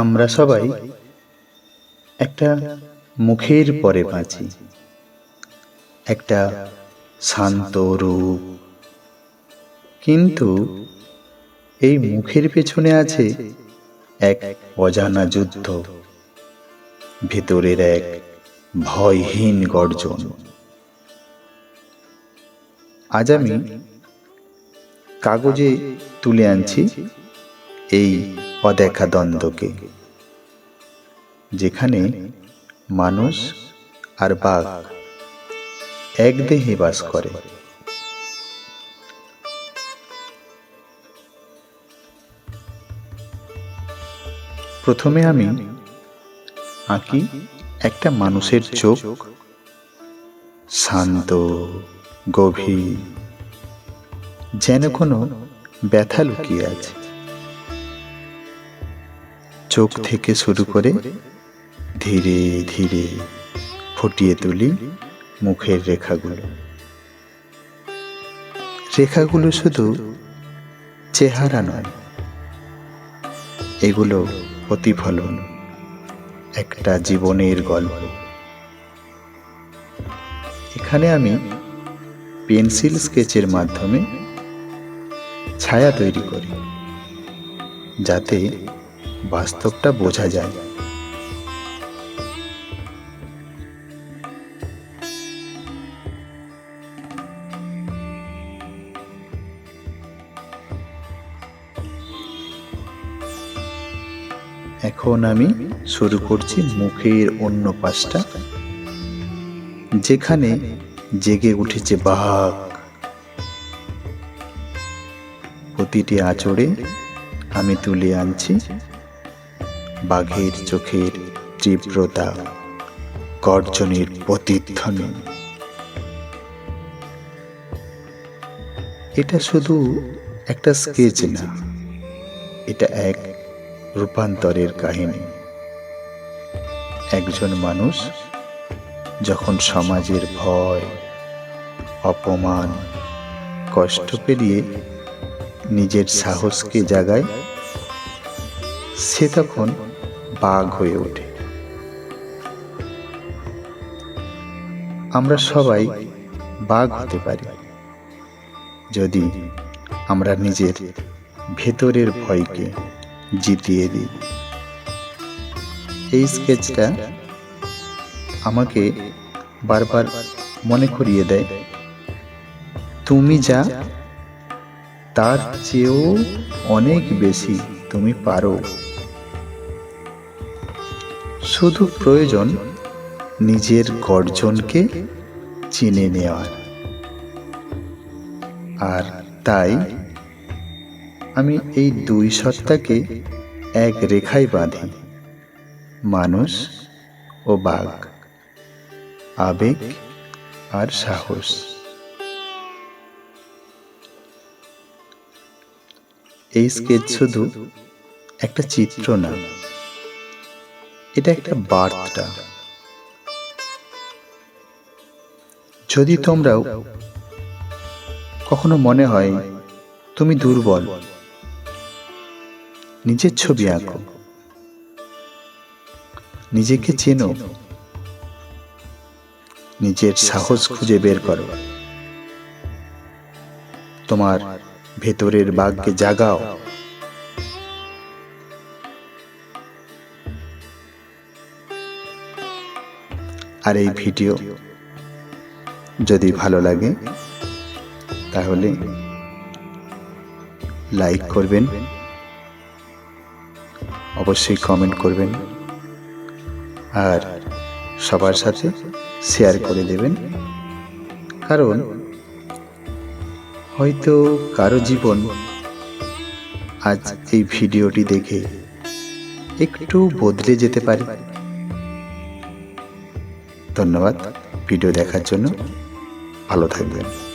আমরা সবাই একটা মুখের পরে বাঁচি। একটা শান্ত রূপ। কিন্তু এই মুখের পেছনে আছে এক অজানা যুদ্ধ। ভেতরের এক ভয়হীন গর্জন। আজ আমি কাগজে তুলে আনছি এই অদেখা দ্বন্দ্বকে। যেখানে মানুষ আর বাঘ এক দেহে বাস করে। প্রথমে আমি আঁকি একটা মানুষের চোখ শান্ত, গভীর, যেন কোনো ব্যথা লুকিয়ে আছে। চোখ থেকে শুরু করে ধীরে ধীরে ফুটিয়ে তুলি মুখের রেখাগুলো। রেখাগুলো শুধু চেহারা নয়, এগুলো প্রতিফলন, একটা জীবনের গল্প। এখানে আমি পেন্সিল স্কেচের মাধ্যমে ছায়া তৈরি করি, যাতে বাস্তবটা বোঝা যায়। এখন আমি শুরু করছি মুখের অন্য পাশটা, যেখানে জেগে উঠেছে বাঘ। প্রতিটি আঁচড়ে আমি তুলে আনছি বাঘের চোখের তীব্রতা, গর্জনের প্রতিধ্বনি। এটা শুধু একটা স্কেচ না, এটা এক রূপান্তরের কাহিনী। একজন মানুষ যখন সমাজের ভয়, অপমান, কষ্ট পেরিয়ে নিজের সাহসকে জাগায় সে তখন বাঘ হয়ে ওঠে। আমরা সবাই বাঘ হতে পারি। যদি আমরা নিজের ভেতরের ভয়কে জিতিয়ে দিই। এই স্কেচটা আমাকে বারবার মনে করিয়ে দেয়, তুমি যা, তার চেয়েও অনেক বেশি তুমি পারো। শুধু প্রয়োজন নিজের গর্জনকে চিনে নেওয়ার। আর তাই আমি এই দুই সত্তাকে এক রেখায় বাঁধি, মানুষ ও বাঘ, আবেগ আর সাহস। এই স্কেচ শুধু একটা চিত্র না এটা একটা বার্তা। যদি তোমরাও কখনো মনে হয় তুমি দুর্বল, নিজের ছবি আঁকো, নিজেকে চেনো, নিজের সাহস খুঁজে বের করো, তোমার ভেতরের বাঘকে জাগাও আর এই ভিডিও যদি ভালো লাগে, তাহলে লাইক করবেন, অবশ্যই কমেন্ট করবেন, আর সবার সাথে শেয়ার করে দেবেন। কারণ হয়তো কারও জীবন আজ এই ভিডিওটি দেখে একটু বদলে যেতে পারে। ধন্যবাদ। ভিডিও দেখার জন্য ভালো থাকবেন।